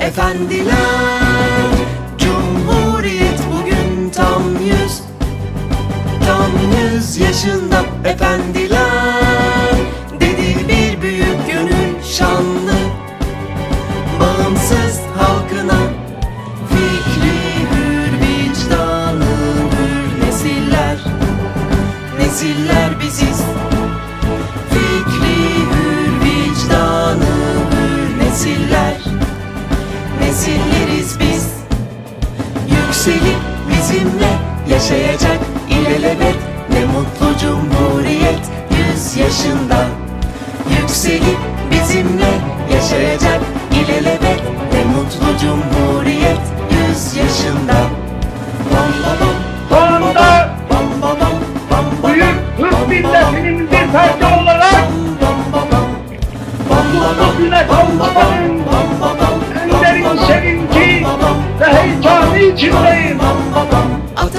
Efendiler Cumhuriyet bugün tam yüz Tam yüz yaşında. Efendiler Nesiller biziz. Fikri hür vicdanı hür nesiller. Nesilleriz biz. Yükselip bizimle yaşayacak ilelebet Ne mutlu cumhuriyet yüz yaşında. Yükselip bizimle yaşayacak ilelebet Ne mutlu cumhuriyet yüz yaşında. Bam ba bam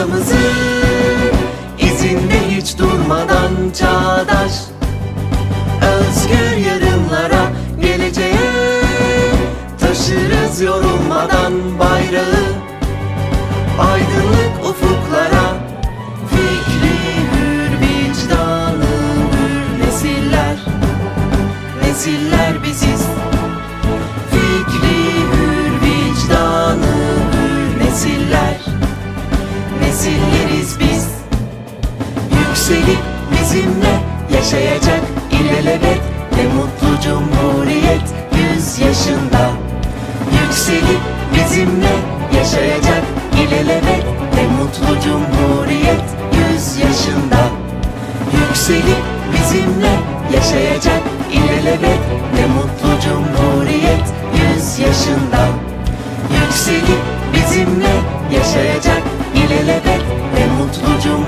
Atamızın izinde hiç durmadan çağdaş. Özgür yarınlara geleceğe Taşırız yorulmadan bayrağı. Aydınlık ufuklara Fikri hür vicdanı hür nesiller. Nesiller biziz Yükselip bizimle yaşayacak. İlelebet Ne mutlu cumhuriyet yüz yaşında. Yükselip bizimle yaşayacak. İlelebet Ne mutlu cumhuriyet yüz yaşında. Yükselip bizimle yaşayacak. İlelebet Ne mutlu cumhuriyet yüz yaşında. Yükselip bizimle yaşayacak. İlelebet Ne mutlu cumhuriyet